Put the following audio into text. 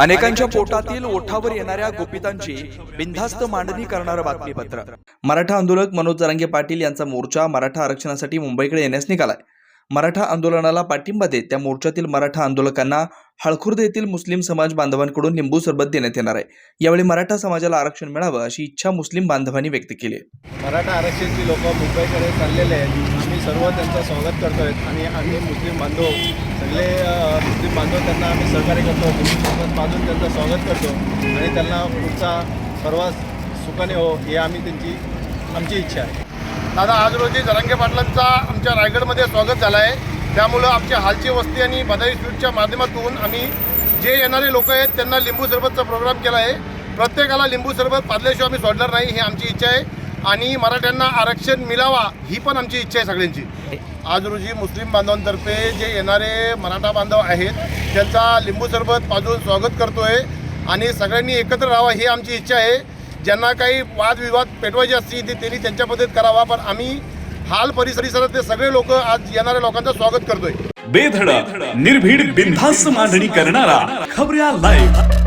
अनेकांच्या पोटातील ओठावर येणाऱ्या गोपितांची बिनधास्त मांडणी करणारं बातमीपत्र. मराठा आंदोलक मनोज जरांगे पाटील यांचा मोर्चा मराठा आरक्षणासाठी मुंबईकडे येण्यास निघालाय. मराठा आंदोलनाला पाठिंबा देत त्या मोर्चातील मराठा आंदोलकांना हळखुर्द येथील मुस्लिम समाज बांधवांकडून लिंबू सरबत देण्यात येणार आहे. यावेळी मराठा समाजाला आरक्षण मिळावं अशी इच्छा मुस्लिम बांधवांनी व्यक्त केली आहे. मराठा आरक्षणची लोक मुंबईकडे चाललेले आहेत. आम्ही सर्व त्यांचं स्वागत करतो आहेत आणि आम्ही मुस्लिम बांधव सगळे मुस्लिम बांधव त्यांना आम्ही सहकार्य करतो. मुस्लिम बांधून त्यांचं स्वागत करतो आणि त्यांना पुढचा सर्वात सुखाने हो हे आम्ही त्यांची आमची इच्छा आहे. दादा आज रोजी जरांगे पाटलांचा आमच्या रायगडमध्ये स्वागत झालं आहे त्यामुळं आमच्या हालची वस्ती आणि बदाई स्वीटच्या माध्यमातून आम्ही जे येणारे लोक आहेत त्यांना लिंबू सरबतचा प्रोग्राम केला आहे प्रत्येकाला लिंबू सरबत पाजल्याशिवाय आम्ही सोडणार नाही ही आमची इच्छा आहे. आणि मराठ्यांना आरक्षण मिळावा ही पण आमची इच्छा आहे सगळ्यांची. आज रोजी मुस्लिम बांधवांतर्फे जे येणारे मराठा बांधव आहेत त्यांचा लिंबू सरबत पाजून स्वागत करतोय. आणि सगळ्यांनी एकत्र राहावा ही आमची इच्छा आहे. ज्यांना काही वादविवाद पेटवायचे असतील ते त्यांनी त्यांच्या पद्धतीत करावा पण आम्ही हाल परिसरात ते सगळे लोक आज येणाऱ्या लोकांचं स्वागत करतोय. बेधडक निर्भीड बिनधास्त मांडणी करणारा खबऱ्या लाईव्ह